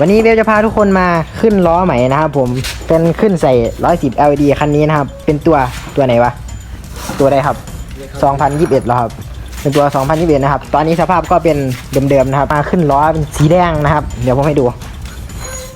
วันนี้เบลจะพาทุกคนมาขึ้นล้อใหม่นะครับผมเป็นขึ้นใส่ 110 LED คันนี้นะครับ เป็นตัวตัวไหนวะ ตัวใดครับ 2021แล้วครับ เป็นตัว 2021 นะครับ ตอนนี้สภาพก็เป็นเดิมๆนะครับ มาขึ้นล้อเป็นสีแดงนะครับ เดี๋ยวผมให้ดู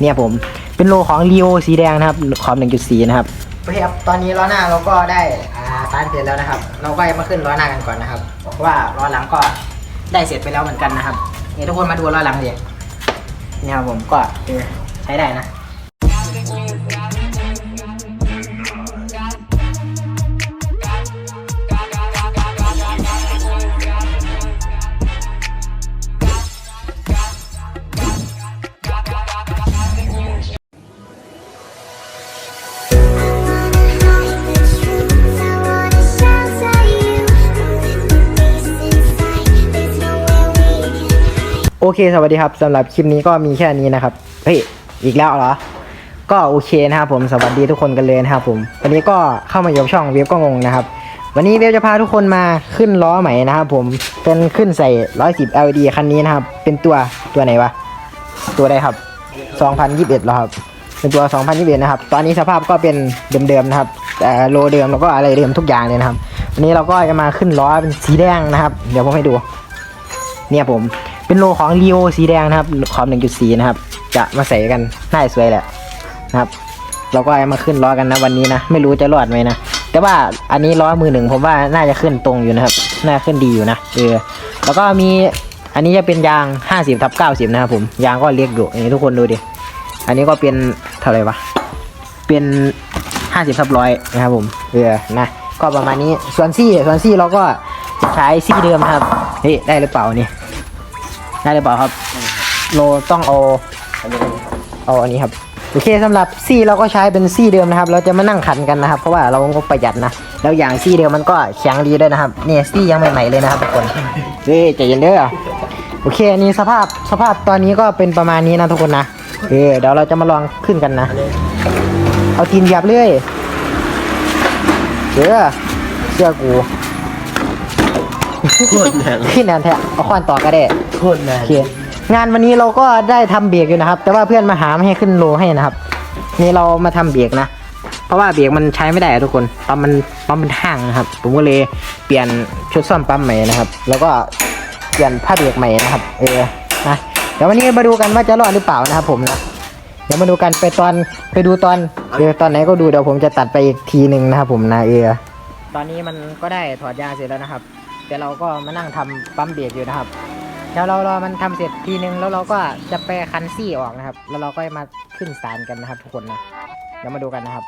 เนี่ยผมเป็นโลของ Leo สีแดงนะครับขอบ1.4 นะครับโอเคครับตอนนี้ล้อหน้าเราก็ได้อ่าสานเสร็จแล้วนะครับ เราก็มาขึ้นล้อหน้ากันก่อนนะครับเพราะว่าล้อหลังก็ได้เสร็จไปแล้วเหมือนกันนะครับเนี่ยทุกคนมาดูล้อหลังดิเนี่ยครับผมก็เออใช้ได้นะ โอเค สวัสดีครับสำหรับคลิปนี้ก็มีแค่นี้นะครับ เฮ้ย อีกแล้วเหรอ ก็โอเคนะครับผม สวัสดีทุกคนกันเลยนะครับผม วันนี้ก็เข้ามาอยู่ช่องเว็บก็งงนะครับ วันนี้เว็บจะพาทุกคนมาขึ้นล้อใหม่นะครับผม เป็นขึ้นใส่ 110 LED คันนี้นะครับ เป็นตัวตัวไหนวะ ตัวใดครับ 2021แล้วครับ เป็นตัว 2021 นะครับ ตอนนี้สภาพก็เป็นเดิมๆนะครับแต่โลเดิมแล้วก็อะไรเดิมทุกอย่างเลยนะครับ วันนี้เราก็จะมาขึ้นล้อเป็นสีแดงนะครับ เดี๋ยวผมให้ดู เนี่ยผม เป็นโลของ Leo สีแดงนะครับขอบ1.4 นะครับ จะมาใส่กันน่าสวยแหละนะครับ เราก็เอามาขึ้นล้อกันนะวันนี้นะ ไม่รู้จะรอดไหมนะ แต่ว่าอันนี้ล้อมือหนึ่งผมว่าน่าจะขึ้นตรงอยู่นะครับ น่าขึ้นดีอยู่นะเออแล้วก็มีอันนี้จะเป็นยาง 50ทับ90 นะครับผม ยางก็เล็กอยู่นี่ทุกคนดูดิ อันนี้ก็เป็นเท่าไหร่วะ เป็น 50ทับร้อยนะครับผม เออ นะ ก็ประมาณนี้ ส่วนซี่ ส่วนซี่เราก็ใช้ซี่เดิมครับ เฮ้ย ได้หรือเปล่านี่ ได้หรือเปล่าครับโลต้องเอาเอาอันนี้ครับ โอเคสำหรับซี่เราก็ใช้เป็นซี่เดิมนะครับ เราจะมานั่งขันกันนะครับ เพราะว่าเราก็ประหยัดนะ แล้วอย่างซี่เดิมมันก็แข็งดีด้วยนะครับเนี่ยซี่ยังใหม่ๆเลยนะครับทุกคนเฮ้ยใจเย็นเด้อ โอเค อันนี้สภาพสภาพตอนนี้ก็เป็นประมาณนี้นะทุกคนนะเออเดี๋ยวเราจะมาลองขึ้นกันนะ เอาตีนเหยับเลยเด้อเชื่อกูโคตรแรงขึ้นแนนแท้เอาค้อนต่อก็ได้ โคตรแรงโอเคงานวันนี้เราก็ได้ทำเบรกอยู่นะครับ แต่ว่าเพื่อนมาหาไม่ให้ขึ้นโลให้นะครับ นี่เรามาทำเบรกนะ เพราะว่าเบรกมันใช้ไม่ได้อะทุกคน ปั๊มมันปั๊มมันห่างนะครับ ผมก็เลยเปลี่ยนชุดซ่อมปั๊มใหม่นะครับ แล้วก็เปลี่ยนผ้าเบรกใหม่นะครับ เออนะเดี๋ยววันนี้มาดูกันว่าจะรอดหรือเปล่านะครับ ผมนะเดี๋ยวมาดูกันไปตอนไปดูตอนเออตอนไหนก็ดูเดี๋ยวผมจะตัดไปอีกทีหนึ่งนะครับ ผมนะเออตอนนี้มันก็ได้ถอดยางเสร็จแล้วนะครับ แต่เราก็มานั่งทำปั๊มเบรกอยู่นะครับ เดี๋ยวเรารอมันทำเสร็จทีนึงแล้วเราก็จะไปคันซี่ออกนะครับ แล้วเราก็มาขึ้นสารกันนะครับทุกคนนะเดี๋ยวมาดูกันนะครับ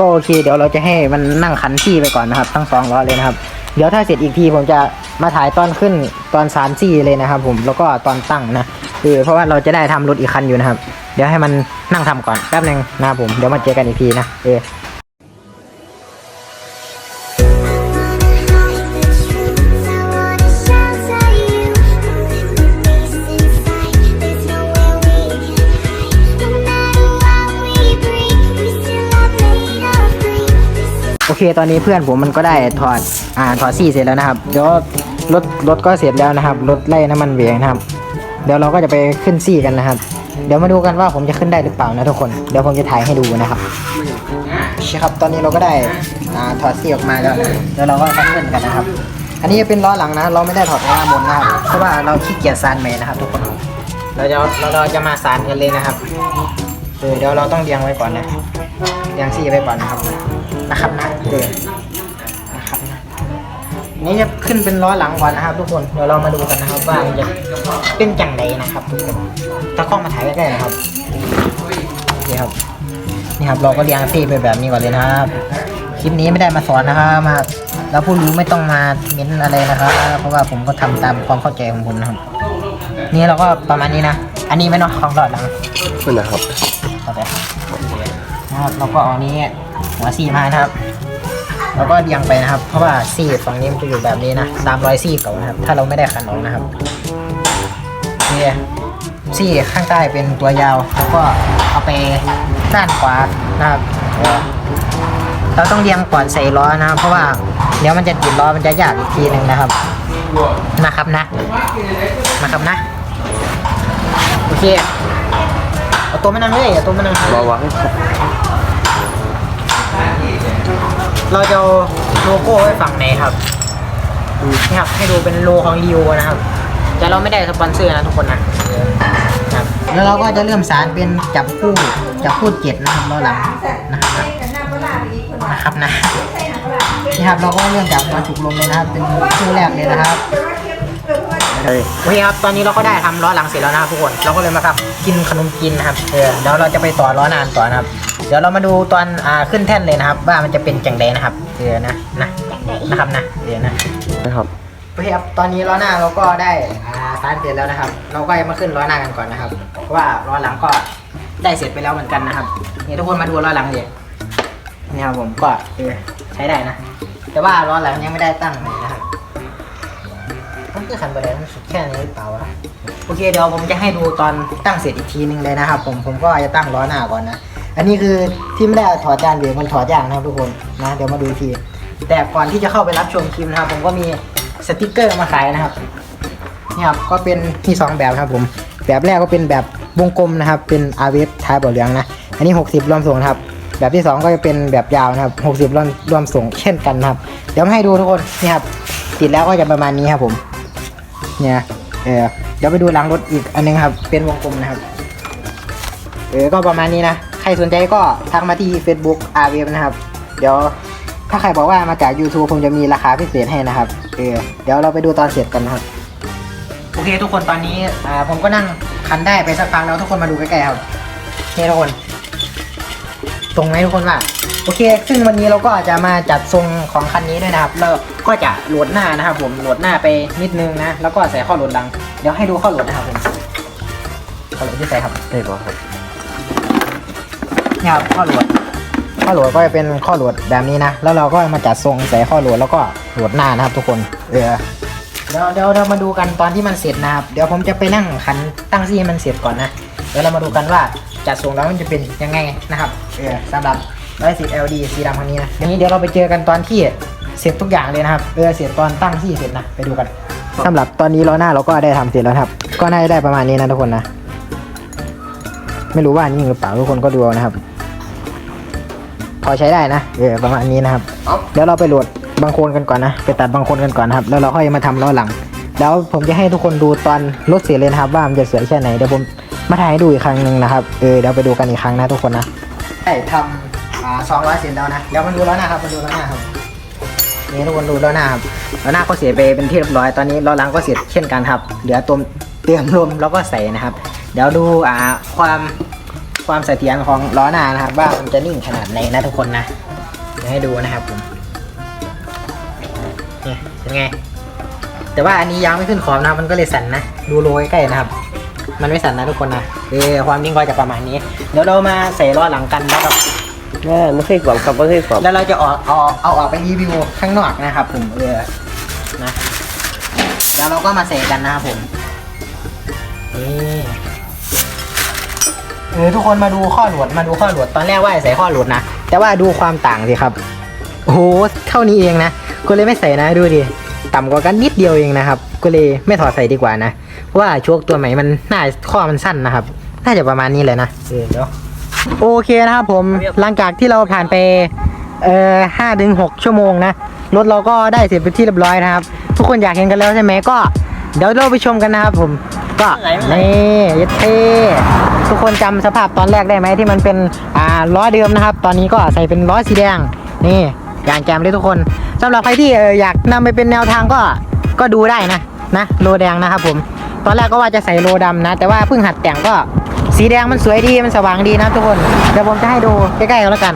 ก็โอเคเดี๋ยวเราจะให้มันนั่งคันซี่ไปก่อนนะครับ ทั้งสองล้อเลยนะครับ เดี๋ยวถ้าเสร็จอีกทีผมจะมาถ่ายตอนขึ้นตอนสามซี่เลยนะครับผมแล้วก็ตอนตั้งนะคือเพราะว่าเราจะได้ทำรถอีกคันอยู่นะครับ เดี๋ยวให้มันนั่งทำก่อนแป๊บนึงนะครับผมเดี๋ยวมาเจอกันอีกทีนะเออ เคตอนนี้เพื่อนผมมันก็ได้ถอดอ่าถอดซี่เสร็จแล้วนะครับเดี๋ยวรถรถก็เสร็จแล้วนะครับรถไล่น้ำมันเบรกนะครับ เดี๋ยวเราก็จะไปขึ้นซี่กันนะครับ เดี๋ยวมาดูกันว่าผมจะขึ้นได้หรือเปล่านะทุกคนเดี๋ยวผมจะถ่ายให้ดูนะครับโอเครับตอนนี้เราก็ได้อ่าถอดซี่ออกมาแล้วเดี๋ยวเราก็ขึ้นกันนะครับ อันนี้เป็นล้อหลังนะเราไม่ได้ถอดล้อบนนะครับเพราะว่าเราขี้เกียจซานใหม่นะครับ ทุกคนเราจะเราเราจะมาสานกันเลยนะครับเออเดี๋ยวเราต้องเรียงไว้ก่อนนะเรียงซี่ไว้ก่อนนะครับ นะครับนะเออนะครับนะนี่จะขึ้นเป็นล้อหลังก่อนนะครับ ทุกคนเดี๋ยวเรามาดูกันนะครับว่ามันจะเป็นจังไดนะครับทุกคนตะกล้องมาถ่ายใกล้ๆนะครับนี่ครับนี่ครับเราก็เรียงซี่ไปแบบนี้ก่อนเลยนะครับคลิปนี้ไม่ได้มาสอนนะครับมาแล้วผู้รู้ไม่ต้องมาเม้นอะไรนะครับเพราะว่าผมก็ทำตามความเข้าใจของผมนะครับ นี่เราก็ประมาณนี้นะอันนี้ไม่เนาะของหลอดหลังคุณนะครับเข้าใจนะครับเราก็เอานี้ หัวซีมานะครับเราก็เรียงไปนะครับ เพราะว่าซี่ฝั่งนี้มันจะอยู่แบบนี้นะตามรอยซี่เก่านะครับ ถ้าเราไม่ได้ขันออกนะครับนี่ซี่ข้างใต้เป็นตัวยาว แล้วก็เอาไปด้านขวานะครับเราต้องเรียงก่อนใส่ล้อนะครับ เพราะว่าเดี๋ยวมันจะติดล้อมันจะยากอีกทีหนึ่งนะครับนะครับนะนะครับนะโอเคเอาตัวมานั่งเลยเอาตัวมานั่งบาหวัง เราจะเอาโลโก้ไว้ฝั่งไหนครับนี่ครับให้ดูเป็นโลของริวนะครับ แต่เราไม่ได้สปอนเซอร์นะทุกคนนะเออครับ แล้วเราก็จะเริ่มสารเป็นจับคู่จับคู่เจ็ดนะครับล้อหลังนะครับนะนะครับนะนี่ครับเราก็เริ่มจากหัวจุกลงเลยนะครับ เป็นคู่แรกเลยนะครับเฮ้ยโอเคครับ ตอนนี้เราก็ได้ทำล้อหลังเสร็จแล้วนะครับทุกคน เราก็เลยมาครับกินขนมจีนนะครับ เออเดี๋ยวเราจะไปต่อล้อนานต่อนะครับ เดี๋ยวเรามาดูตอนอ่าขึ้นแท่นเลยนะครับ ว่ามันจะเป็นจังไดนะครับเออนะนะนะครับนะเดี๋ยวนะนะครับโอเคครับตอนนี้ล้อหน้าเราก็ได้อ่าสานเสร็จแล้วนะครับ เราก็มาขึ้นล้อหน้ากันก่อนนะครับ เพราะว่าล้อหลังก็ได้เสร็จไปแล้วเหมือนกันนะครับนี่ทุกคนมาดูล้อหลังดินี่ครับผมก็เออใช้ได้นะ แต่ว่าล้อหลังยังไม่ได้ตั้งเลยนะครับมันคือขันบันไดมันสุดแค่นี้หรือเปล่าวะโอเคเดี๋ยวผมจะให้ดูตอนตั้งเสร็จอีกทีนึงเลยนะครับ ผมผมก็จะตั้งล้อหน้าก่อนนะ อันนี้คือที่ไม่ได้ถอดจานเบรกมันถอดยากนะครับทุกคนนะเดี๋ยวมาดูอีกที แต่ก่อนที่จะเข้าไปรับชมคลิปนะครับผมก็มีสติกเกอร์มาขายนะครับนี่ครับก็เป็นที่สองแบบครับผมแบบแรกก็เป็นแบบวงกลมนะครับ เป็นอาเวฟท้ายเบาเหลืองนะอันนี้ 60รวมส่งนะครับแบบที่สองก็จะเป็นแบบยาวนะครับ 60รวมรวมส่งเช่นกันนะครับ เดี๋ยวมาให้ดูทุกคนนี่ครับติดแล้วก็จะประมาณนี้ครับผมเนี่ยเออเดี๋ยวไปดูหลังรถอีกอันนึงครับ เป็นวงกลมนะครับเออก็ประมาณนี้นะ รสนใจก็ทักมาที่ Facebook r w นะครับ เดี๋ยวถ้าใครบอกว่ามาจาก YouTube ผมจะมีราคาพิเศษให้นะครับเออเดี๋ยวเราไปดูตอนเสร็จกันนะครับ โอเคทุกคนตอนนี้อ่าผมก็นั่งคันได้ไปสักพักแล้วทุกคนมาดูใกล้ๆครับนี่ทุกคน ตรงไหมทุกคนว่าโอเค ซึ่งวันนี้เราก็จะมาจัดทรงของคันนี้ด้วยนะครับ แล้วก็จะโหลดหน้านะครับ ผมโหลดหน้าไปนิดนึงนะ แล้วก็ใส่ข้อโหลดหลัง เดี๋ยวให้ดูข้อโหลดนะครับผมข้อโหลดที่ใส่ครับได้ป่ะครับ เนี่ยครับข้อโหลดข้อโหลดก็จะเป็นข้อโหลดแบบนี้นะ แล้วเราก็มาจัดทรงใส่ข้อโหลดแล้วก็โหลดหน้านะครับ ทุกคนเออเดี๋ยวเดี๋ยวเรามาดูกันตอนที่มันเสร็จนะครับ เดี๋ยวผมจะไปนั่งขันตั้งซี่มันเสร็จก่อนนะ เดี๋ยวเรามาดูกันว่าจัดทรงแล้วมันจะเป็นยังไงนะครับเออสำหรับ110 LD สีดำคันนี้นะทีนี้เดี๋ยวเราไปเจอกันตอนที่เสร็จทุกอย่างเลยนะครับเออเสร็จตอนตั้งซี่เสร็จนะไปดูกันสำหรับตอนนี้ล้อหน้าเราก็ได้ทำเสร็จแล้วครับ ก็น่าจะได้ประมาณนี้นะทุกคนนะ ไม่รู้ว่านี่หรือเปล่าทุกคนก็ดูนะครับ อใช้ได้นะเออประมาณนี้นะครับเดี๋ยวเราไปโหลดบางโคนกันก่อนนะไปตัดบางโคนกันก่อนนะครับแล้วเราค่อยมาทำล้อหลัง แล้วผมจะให้ทุกคนดูตอนรถเสร็จเลยนะครับ ว่ามันจะสวยแค่ไหนเดี๋ยวผมมาถ่ายให้ดูอีกครั้งหนึ่งนะครับเออเดี๋ยวไปดูกันอีกครั้งนะทุกคนนะได้ทำอ่าสองร้อยเสร็จแล้วนะเดี๋ยวมาดูล้อหน้าครับมาดูล้อหน้าครับนี่ทุกคนดูล้อหน้าครับล้อหน้าก็เสียไปเป็นที่เรียบร้อย ตอนนี้ล้อหลังก็เสร็จเช่นกันครับ เหลือตัวเตรียมลมแล้วก็ใส่นะครับ เดี๋ยวดูอ่าความ ความเสถียรของล้อหน้านะครับ ว่ามันจะนิ่งขนาดไหนนะทุกคนนะเดี๋ยวให้ดูนะครับผมนี่เป็นไง แต่ว่าอันนี้ยางไม่ขึ้นขอบนะมันก็เลยสั่นนะ ดูโรยใกล้ๆนะครับ มันไม่สั่นนะทุกคนนะเออความนิ่งก็จะประมาณนี้ เดี๋ยวเรามาใส่ล้อหลังกันแล้วก็แม่ไม่เคยกล่อมครับไม่เคยกล่อมแล้วเราจะออกเอาเอาออกไปรีวิวข้างนอกนะครับผมเออนะแล้วเราก็มาใส่กันนะครับผมนี่ เออทุกคนมาดูข้อหลวดมาดูข้อหลวดตอนแรกว่าจะใส่ข้อหลวดนะ แต่ว่าดูความต่างสิครับโอ้โหเท่านี้เองนะก็เลยไม่ใส่นะดูดิต่ำกว่ากันนิดเดียวเองนะครับ ก็เลยไม่ถอดใส่ดีกว่านะเพราะว่าโชคตัวใหม่มันน่าข้อมันสั้นนะครับ น่าจะประมาณนี้เลยนะเออเดี๋ยวโอเคนะครับผมหลังจากที่เราผ่านไปเอ่อห้าถึงหกชั่วโมงนะรถเราก็ได้เสร็จเป็นที่เรียบร้อยนะครับ ทุกคนอยากเห็นกันแล้วใช่ไหมก็ เดี๋ยวเราไปชมกันนะครับผม ก็นี่ยัดเท่ทุกคนจำสภาพตอนแรกได้ไหมที่มันเป็นอ่าล้อเดิมนะครับ ตอนนี้ก็ใส่เป็นล้อสีแดงนี่อย่างแจมเลยทุกคนสำหรับใครที่เอออยากนำไปเป็นแนวทางก็ก็ดูได้นะนะโลแดงนะครับผมตอนแรกก็ว่าจะใส่โลดำนะ แต่ว่าเพิ่งหัดแต่งก็สีแดงมันสวยดีมันสว่างดีนะทุกคนเดี๋ยวผมจะให้ดูใกล้ๆกันแล้วกัน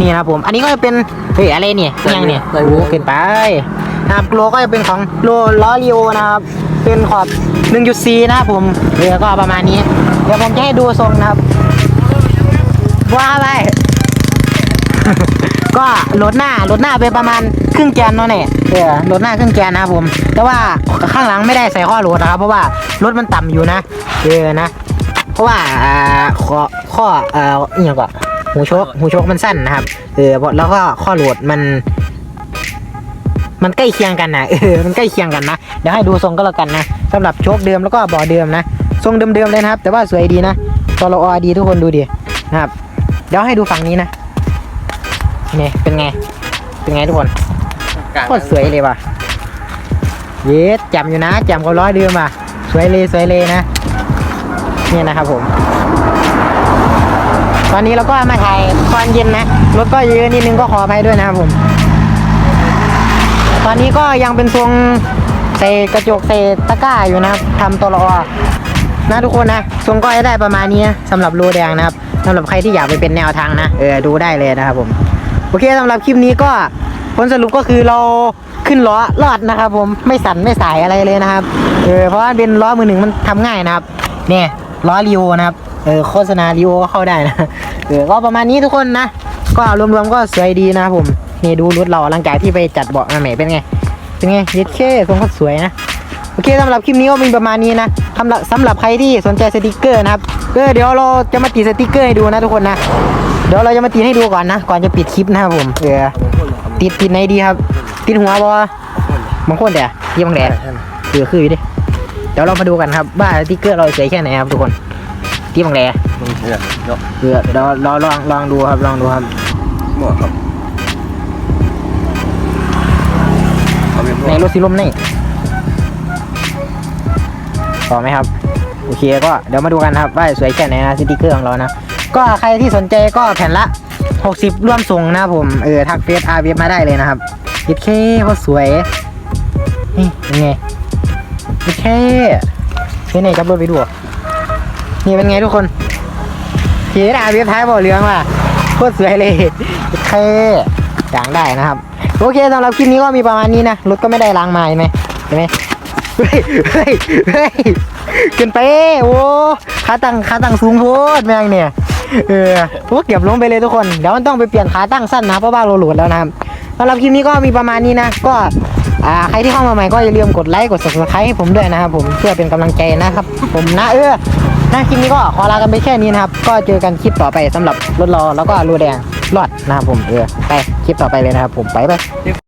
นี่นะครับผม อันนี้ก็จะเป็นเฮ้ยอะไรเนี่ยเอียังเนี่ยโอ้โหเกินไป นะครับโลก็จะเป็นของโลล้อเรียวนะครับ เป็นขอบ 1.4 นะครับผมเรือก็ประมาณนี้ เดี๋ยวผมจะให้ดูทรงนะครับ ว่าอะไรก็ลดหน้าลดหน้าไปประมาณครึ่งแกนเนาะเนี่ยเออลดหน้าครึ่งแกนนะครับผม แต่ว่าข้างหลังไม่ได้ใส่ข้อโหลดนะครับ เพราะว่ารถมันต่ำอยู่นะเออนะ เพราะว่าอ่าข้อข้อเอ่ออหย่างก่อนหูชกหูโชกมันสั้นนะครับเออแล้วก็ข้อโหลดมัน มันใกล้เคียงกันนะเออมันใกล้เคียงกันนะเดี๋ยวให้ดูทรงก็แล้วกันนะสำหรับโชคเดิมแล้วก็บาะเดิมนะ ทรงเดิมๆเลยนะครับ แต่ว่าสวยดีนะตัวเราอดีทุกคนดูดินะครับ เดี๋ยวให้ดูฝั่งนี้นะนี่เป็นไง เป็นไงทุกคนโคตรสวยเลยว่ะเย็ดจำอยู่นะจำเขาร้อยเดิมว่ะสวยเลยสวยเลยนะนี่นะครับผม ตอนนี้เราก็มาถ่ายตอนเย็นนะรถก็เยอะนิดนึงก็ขออภัยด้วยนะครับผม ตอนนี้ก็ยังเป็นทรงใส่กระจกใส่ตะกร้าอยู่นะครับทำตัวละอนะทุกคนนะทรงก็จะได้ประมาณนี้นะสำหรับโลแดงนะครับสำหรับใครที่อยากไปเป็นแนวทางนะเออดูได้เลยนะครับผมโอเคสำหรับคลิปนี้ก็ผลสรุปก็คือเราขึ้นล้อรอดนะครับ ผมไม่สั่นไม่สายอะไรเลยนะครับเออเพราะว่าเป็นล้อมือหนึ่งมันทำง่ายนะครับเนี่ยล้อรีโอนะครับเออโฆษณารีโอก็เข้าได้นะเออก็ประมาณนี้ทุกคนนะ ก็รวมๆก็สวยดีนะครับผม นี่ดูรถเราหลังจากที่ไปจัดเบาะมาใหม่เป็นไง เป็นไงเย็ดเคทรงก็สวยนะ โอเคสำหรับคลิปนี้ก็มีประมาณนี้นะสำหรับสำหรับใครที่สนใจสติกเกอร์นะครับก็เดี๋ยวเราจะมาติดสติกเกอร์ให้ดูนะทุกคนนะ เดี๋ยวเราจะมาติดให้ดูก่อนนะ ก่อนจะปิดคลิปนะครับผมเออติดติดไหนดีครับ ติดหัวบอบางคนเดี๋ยวยี่บางแดดเออคืออยู่ดิเดี๋ยวเรามาดูกันครับว่าสติกเกอร์เราสวยแค่ไหนครับทุกคนที่บางแดดเนี่ยเนาะเออเดี๋ยวเราลองลองดูครับลองดูครับหมวกครับ ในรถสีลมนี่พอไหมครับ โอเคก็เดี๋ยวมาดูกันนะครับ ว่าสวยแค่ไหนนะสติกเกอร์ของเรานะ ก็ใครที่สนใจก็แผ่นละ 60 ร่วมส่งนะผม เออ ทักเฟซอาร์เวมาได้เลยนะครับยิดเคก็สวย นี่เป็นไงยิดเคเฮ้ยไหนจับรถไปดู นี่เป็นไงทุกคนเฮียอาร์เวท้ายบ่อเรืองว่ะโคตรสวยเลยยิดเคจางได้นะครับ โอเคสำหรับคลิปนี้ก็มีประมาณนี้นะรถก็ไม่ได้ล้างมาใช่ไหมใช่ไหมเฮ้ยเฮ้ยเฮ้ยเกินไปโอ้ขาตั้งขาตั้งสูงโพดแม่งเนี่ยเออโอ้เก็บลงไปเลยทุกคนเดี๋ยวมันต้องไปเปลี่ยนขาตั้งสั้นนะเพราะว่าเราโหลดแล้วนะครับสำหรับคลิปนี้ก็มีประมาณนี้นะก็อ่าใครที่เข้ามาใหม่ก็อย่าลืมกดไลค์กด subscribe ให้ผมด้วยนะครับผมเพื่อเป็นกำลังใจนะครับ ผมนะเออนะคลิปนี้ก็ขอลากันไปแค่นี้นะครับ ก็เจอกันคลิปต่อไปสำหรับรถรอแล้วก็รูแดง รอดนะครับผมเออไปคลิปต่อไปเลยนะครับผมไปไป